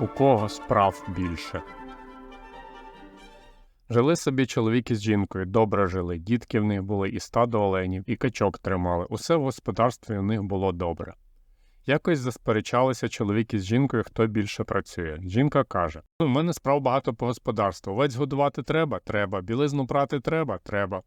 У кого справ більше. Жили собі чоловік із жінкою, добре жили, дітки в них були, і стадо оленів, і качок тримали. Усе в господарстві у них було добре. Якось засперечалися чоловік із жінкою, хто більше працює. Жінка каже: У мене справ багато по господарству. Овець годувати треба? Треба. Білизну прати треба? Треба.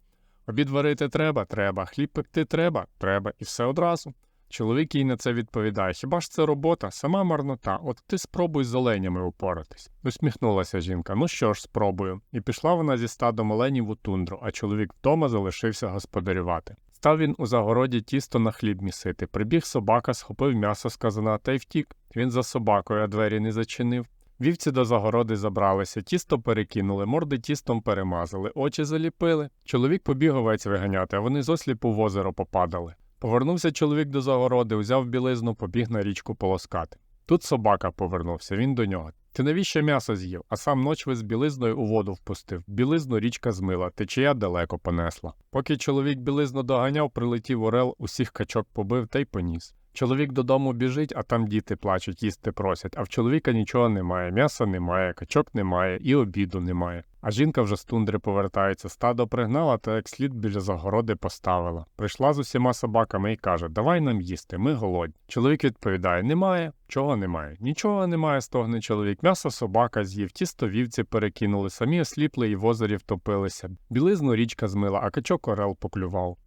Обід варити треба? Треба. Хліб пекти треба? Треба. І все одразу. Чоловік їй на це відповідає: Хіба ж це робота? Сама марнота. От ти спробуй з оленями упоратись. Усміхнулася жінка. Ну що ж, спробую. І пішла вона зі стадом оленів у тундру, а чоловік вдома залишився господарювати. Став він у загороді тісто на хліб місити. Прибіг собака, схопив м'ясо з казана та й втік. Він за собакою, а двері не зачинив. Вівці до загороди забралися, тісто перекинули, морди тістом перемазали, очі заліпили. Чоловік побіг овець виганяти, а вони зосліпу в озеро попадали. Повернувся чоловік до загороди, узяв білизну, побіг на річку полоскати. Тут собака повернувся, він до нього. Ти навіщо м'ясо з'їв, а сам ночви з білизною у воду впустив. Білизну річка змила, течія далеко понесла. Поки чоловік білизну доганяв, прилетів орел, усіх качок побив та й поніс. Чоловік додому біжить, а там діти плачуть, їсти просять, а в чоловіка нічого немає, м'яса немає, качок немає і обіду немає. А жінка вже з тундри повертається, стадо пригнала та як слід біля загороди поставила. Прийшла з усіма собаками і каже: Давай нам їсти, ми голодні. Чоловік відповідає: Немає. Чого немає? Нічого немає, стогне чоловік. М'ясо собака з'їв, тісто вівці перекинули, самі осліпли і в озері втопилися. Білизну річка змила, а качок орел поклював.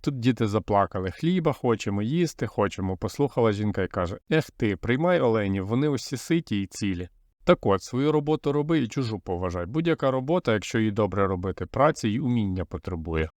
Тут діти заплакали. Хліба хочемо, їсти хочемо. Послухала жінка і каже: Ех ти, приймай оленів, вони усі ситі і цілі. Так от, свою роботу роби і чужу поважай. Будь-яка робота, якщо її добре робити, праці й уміння потребує.